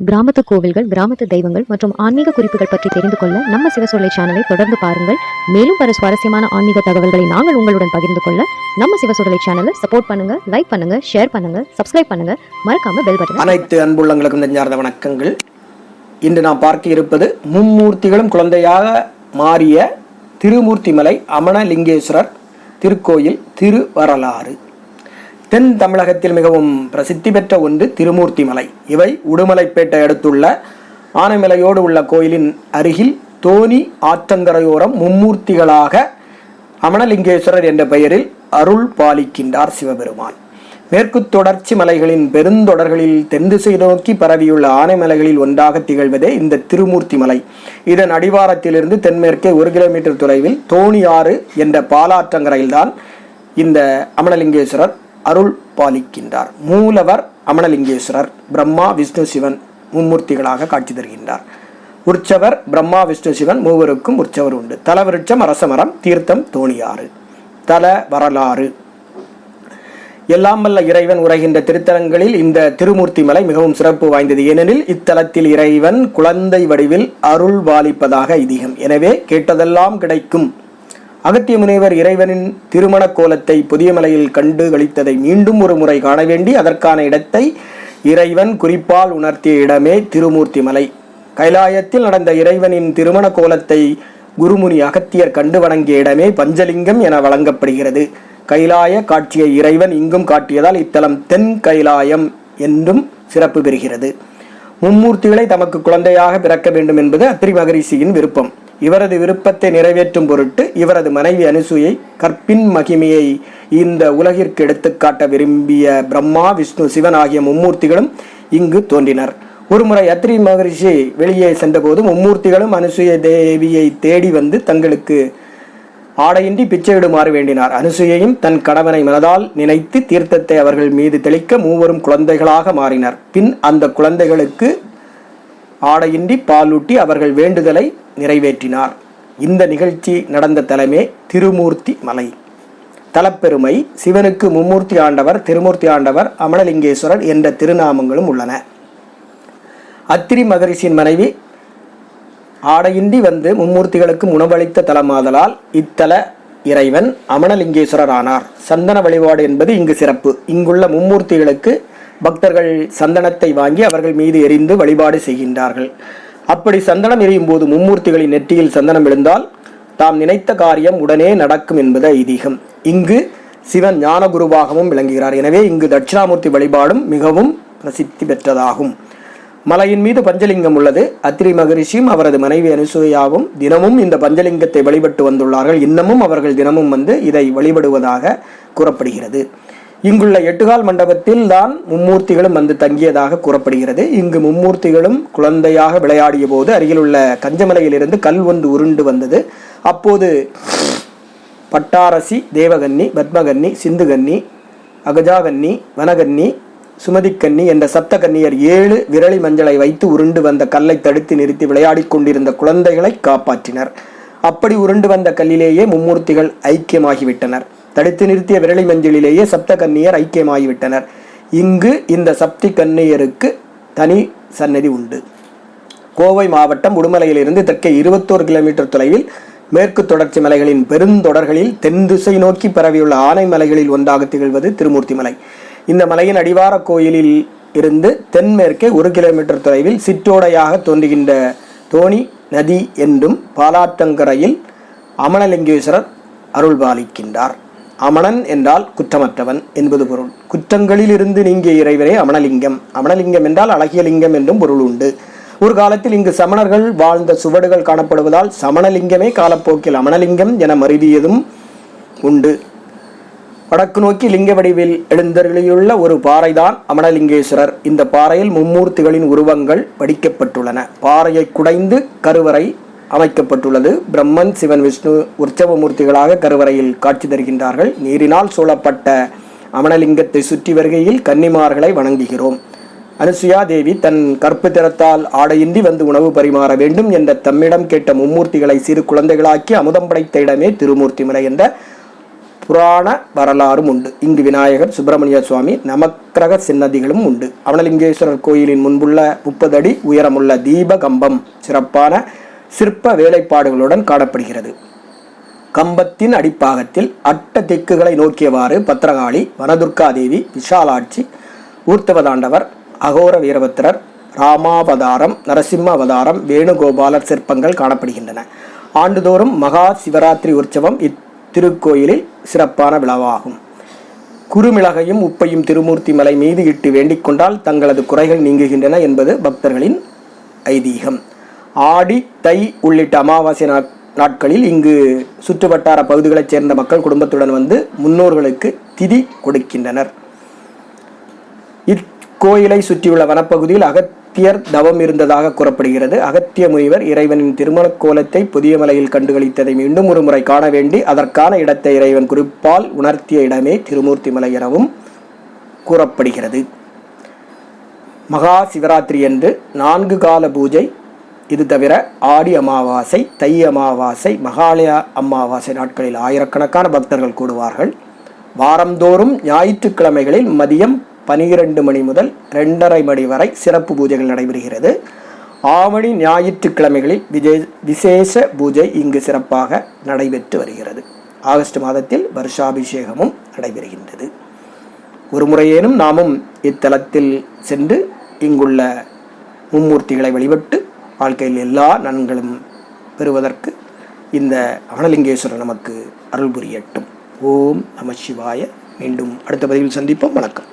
கிராமத்து கோவில்கள் கிராமத்து தெய்வங்கள் மற்றும் ஆன்மீக குறிப்புகள் பற்றி தெரிந்து கொள்ள நம்ம சிவசொல்லை சேனலை தொடர்ந்து பாருங்கள். மேலும் பல சுவாரஸ்யமான ஆன்மீக தகவல்களை நாங்கள் உங்களுடன் பகிர்ந்து கொள்ள நம்ம சிவசொல்லை சேனலை சப்போர்ட் பண்ணுங்க லைக் பண்ணுங்க ஷேர் பண்ணுங்க சப்ஸ்கிரைப் பண்ணுங்க. மறக்காம பெல் பட்டன் அனைத்து அன்புள்ளங்களுக்கும் நெஞ்சார்ந்த வணக்கங்கள். இன்று நாம் பார்க்க இருப்பது மும்மூர்த்திகளும் குழந்தையாக மாறிய திருமூர்த்திமலை அமனலிங்கேஸ்வரர் திருக்கோயில் திருவரலாறு. தென் தமிழகத்தில் மிகவும் பிரசித்தி பெற்ற ஒன்று திருமூர்த்தி மலை இவை உடுமலைப்பேட்டை அடுத்துள்ள ஆனைமலையோடு உள்ள கோயிலின் அருகில் தோணி ஆற்றங்கரையோரம் மும்மூர்த்திகளாக அமனலிங்கேஸ்வரர் என்ற பெயரில் அருள் பாலிக்கின்றார் சிவபெருமான். மேற்கு தொடர்ச்சி மலைகளின் பெருந்தொடர்களில் தென்திசை நோக்கி பரவியுள்ள ஆனைமலைகளில் ஒன்றாக திகழ்வதே இந்த திருமூர்த்தி மலை இதன் அடிவாரத்திலிருந்து தென்மேற்கே ஒரு கிலோமீட்டர் தொலைவில் தோணியாறு என்ற பாலாற்றங்கரையில்தான் இந்த அமலலிங்கேஸ்வரர் அருள் பாலிக்கின்றார் மூலவர் அமனலிங்கேஸ்வரர் பிரம்மா விஷ்ணு சிவன் மும்மூர்த்திகளாக காட்சி தருகின்றார். உற்சவர் பிரம்மா விஷ்ணு சிவன் மூவருக்கும் உற்சவர் உண்டு. தலவிருட்சம் அரசமரம் தீர்த்தம் தோணியாறு. தல வரலாறு. எல்லாம் வல்ல இறைவன் உரைகின்ற திருத்தலங்களில் இந்த திருமூர்த்தி மலை மிகவும் சிறப்பு வாய்ந்தது. ஏனெனில் இத்தலத்தில் இறைவன் குழந்தை வடிவில் அருள் பாலிப்பதாக ஐதீகம். எனவே கேட்டதெல்லாம் கிடைக்கும். அகத்திய முனிவர் இறைவனின் திருமண கோலத்தை புதியமலையில் கண்டு கழித்ததை மீண்டும் ஒரு முறை காண வேண்டி அதற்கான இடத்தை இறைவன் குறிப்பால் உணர்த்திய இடமே திருமூர்த்தி மலை. கைலாயத்தில் நடந்த இறைவனின் திருமண கோலத்தை குருமுனி அகத்தியர் கண்டு வணங்கிய இடமே பஞ்சலிங்கம் என வழங்கப்படுகிறது. கைலாய காட்சியை இறைவன் இங்கும் காட்டியதால் இத்தலம் தென் கைலாயம் என்றும் சிறப்பு பெறுகிறது. மும்மூர்த்திகளை தமக்கு குழந்தையாக பிறக்க வேண்டும் என்பது அத்திரி மகரிஷியின் விருப்பம். இவரது விருப்பத்தை நிறைவேற்றும் பொருட்டு இவரது மனைவி அனுசூயை கற்பின் மகிமையை இந்த உலகிற்கு எடுத்துக்காட்ட விரும்பிய பிரம்மா விஷ்ணு சிவன் ஆகிய மும்மூர்த்திகளும் இங்கு தோன்றினர். ஒருமுறை அத்ரி மகரிஷி வெளியே சென்றபோது மும்மூர்த்திகளும் அனுசூய தேவியை தேடி வந்து தங்களுக்கு ஆடையின்றி பிச்சையிடுமாறு வேண்டினார். அனுசூயையும் தன் கணவனை மனதால் நினைத்து தீர்த்தத்தை அவர்கள் மீது தெளிக்க மூவரும் குழந்தைகளாக மாறினர். பின் அந்த குழந்தைகளுக்கு ஆடையின்றி பாலூட்டி அவர்கள் வேண்டுதலை நிறைவேற்றினார். இந்த நிகழ்ச்சி நடந்த தலைமை திருமூர்த்தி மலை. தலப்பெருமை சிவனுக்கு மும்மூர்த்தி ஆண்டவர் திருமூர்த்தி ஆண்டவர் அமலலிங்கேஸ்வரர் என்ற திருநாமங்களும் உள்ளன. அத்திரி மகரிஷியின் மனைவி ஆடையின்றி வந்து மும்மூர்த்திகளுக்கு உணவளித்த தலமாதலால் இத்தல இறைவன் அமணலிங்கேஸ்வரர் ஆனார் சந்தன வழிபாடு என்பது இங்கு சிறப்பு. இங்குள்ள மும்மூர்த்திகளுக்கு பக்தர்கள் சந்தனத்தை வாங்கி அவர்கள் மீது எரிந்து வழிபாடு செய்கின்றார்கள். அப்படி சந்தனம் எரியும் போது மும்மூர்த்திகளின் நெற்றியில் சந்தனம் விழுந்தால் தாம் நினைத்த காரியம் உடனே நடக்கும் என்பது ஐதீகம். இங்கு சிவன் ஞானகுருவாகவும் விளங்குகிறார். எனவே இங்கு தட்சிணாமூர்த்தி வழிபாடும் மிகவும் பிரசித்தி பெற்றதாகும். மலையின் மீது பஞ்சலிங்கம் உள்ளது. அத்திரி மகரிஷியும் அவரது மனைவி அனுசூயாவும் தினமும் இந்த பஞ்சலிங்கத்தை வழிபட்டு வந்துள்ளார்கள். இன்னமும் அவர்கள் தினமும் வந்து இதை வழிபடுவதாக கூறப்படுகிறது. இங்குள்ள எட்டுகால் மண்டபத்தில் தான் மும்மூர்த்திகளும் வந்து தங்கியதாக கூறப்படுகிறது. இங்கு மும்மூர்த்திகளும் குழந்தையாக விளையாடிய போது அருகிலுள்ள கஞ்சமலையிலிருந்து கல் ஒன்று உருண்டு வந்தது. அப்போது பட்டாரசி தேவகன்னி பத்மகன்னி சிந்துகன்னி அகஜாகன்னி வனகன்னி சுமதிக்கன்னி என்ற சப்த கன்னியர் ஏழு விரலி மஞ்சளை வைத்து உருண்டு வந்த கல்லை தடுத்து நிறுத்தி விளையாடிக் கொண்டிருந்த குழந்தைகளை காப்பாற்றினர். அப்படி உருண்டு வந்த கல்லிலேயே மும்மூர்த்திகள் ஐக்கியமாகிவிட்டனர். தடுத்து நிறுத்திய விரலை மஞ்சளிலேயே சப்த கன்னியர் ஐக்கியமாகிவிட்டனர். இங்கு இந்த சப்தி கன்னியருக்கு தனி சன்னதி உண்டு. கோவை மாவட்டம் உடுமலையிலிருந்து தெற்கே இருபத்தோரு கிலோமீட்டர் தொலைவில் மேற்கு தொடர்ச்சி மலைகளின் பெருந்தொடர்களில் தென் திசை நோக்கி பரவியுள்ள ஆனை மலைகளில் ஒன்றாக திகழ்வது திருமூர்த்தி மலை இந்த மலையின் அடிவார கோயிலில் இருந்து தென்மேற்கே ஒரு கிலோமீட்டர் தொலைவில் சிற்றோடையாக தோன்றுகின்ற தோணி நதி என்றும் பாலாற்றங்கரையில் அமனலிங்கேஸ்வரர் அருள்பாலிக்கின்றார். அமணன் என்றால் குற்றமற்றவன் என்பது பொருள். குற்றங்களிலிருந்து நீங்கிய இறைவரே அமனலிங்கம் அமணலிங்கம் என்றால் அழகிய லிங்கம் என்றும் பொருள் உண்டு. ஒரு காலத்தில் இங்கு சமணர்கள் வாழ்ந்த சுவடுகள் காணப்படுவதால் சமணலிங்கமே காலப்போக்கில் அமனலிங்கம் என மருவியதும் உண்டு. வடக்கு நோக்கி லிங்க வடிவில் எழுந்தருளியுள்ள ஒரு பாறைதான் அமனலிங்கேஸ்வரர் இந்த பாறையில் மும்மூர்த்திகளின் உருவங்கள் வடிக்கப்பட்டுள்ளன. பாறையை குடைந்து கருவறை அமைக்கப்பட்டுள்ளது. பிரம்மன் சிவன் விஷ்ணு உற்சவமூர்த்திகளாக கருவறையில் காட்சி தருகின்றார்கள். நீரினால் சூழப்பட்ட அமனலிங்கத்தை சுற்றி வருகையில் கன்னிமார்களை வணங்குகிறோம். அனுசுயா தேவி தன் கற்பு திறத்தால் ஆடையின்றி வந்து உணவு பரிமாற வேண்டும் என்ற தம்மிடம் கேட்ட மும்மூர்த்திகளை சிறு குழந்தைகளாக்கி அமுதம் படைத்த இடமே திருமூர்த்தி முறை என்ற புராண வரலாறும் உண்டு. இங்கு விநாயகர் சுப்பிரமணிய சுவாமி நமக்கிரக சின்னதிகளும் உண்டு. அவனலிங்கேஸ்வரர் கோயிலின் முன்புள்ள முப்பது அடி உயரமுள்ள தீப கம்பம் சிறப்பான சிற்ப வேலைப்பாடுகளுடன் காணப்படுகிறது. கம்பத்தின் அடிப்பாகத்தில் அட்ட திக்குகளை நோக்கியவாறு பத்திரகாளி வனதுர்காதேவி விஷாலாட்சி ஊர்த்தவதாண்டவர் அகோர வீரபத்திரர் ராமாவதாரம் நரசிம்ம அவதாரம் வேணுகோபாலர் சிற்பங்கள் காணப்படுகின்றன. ஆண்டுதோறும் மகா சிவராத்திரி உற்சவம் இத்திருக்கோயிலில் சிறப்பான விழாவாகும். குறுமிளகையும் உப்பையும் திருமூர்த்தி மலை மீது இட்டு வேண்டிக் கொண்டால் தங்களது குறைகள் நீங்குகின்றன என்பது பக்தர்களின் ஐதீகம். ஆடி தை உள்ளிட்ட அமாவாசை நாட் நாட்களில் இங்கு சுற்றுவட்டார பகுதிகளைச் சேர்ந்த மக்கள் குடும்பத்துடன் வந்து முன்னோர்களுக்கு திதி கொடுக்கின்றனர். இக்கோயிலை சுற்றியுள்ள வனப்பகுதியில் அகத்தியர் தவம் இருந்ததாக கூறப்படுகிறது. அகத்திய முனிவர் இறைவனின் திருமணக் கோலத்தை புதிய மலையில் கண்டுகளித்ததை மீண்டும் ஒரு முறை காண வேண்டி அதற்கான இடத்தை இறைவன் குறிப்பால் உணர்த்திய இடமே திருமூர்த்தி மலை எனவும் கூறப்படுகிறது. மகா சிவராத்திரி என்று நான்கு கால பூஜை இது தவிர ஆடி அமாவாசை தை அமாவாசை மகாலய அமாவாசை நாட்களில் ஆயிரக்கணக்கான பக்தர்கள் கூடுவார்கள். வாரந்தோறும் ஞாயிற்றுக்கிழமைகளில் மதியம் பனிரெண்டு மணி முதல் ரெண்டரை மணி வரை சிறப்பு பூஜைகள் நடைபெறுகிறது. ஆவணி ஞாயிற்றுக்கிழமைகளில் விஜே விசேஷ பூஜை இங்கு சிறப்பாக நடைபெற்று வருகிறது. ஆகஸ்ட் மாதத்தில் வருஷாபிஷேகமும் நடைபெறுகின்றது. ஒரு முறையேனும் நாமும் இத்தலத்தில் சென்று இங்குள்ள மும்மூர்த்திகளை வழிபட்டு வாழ்க்கையில் எல்லா நன்களும் பெறுவதற்கு இந்த அகனலிங்கேஸ்வரர் நமக்கு அருள் புரியட்டும். ஓம் நம சிவாய. மீண்டும் அடுத்த பதிவில் சந்திப்போம். வணக்கம்.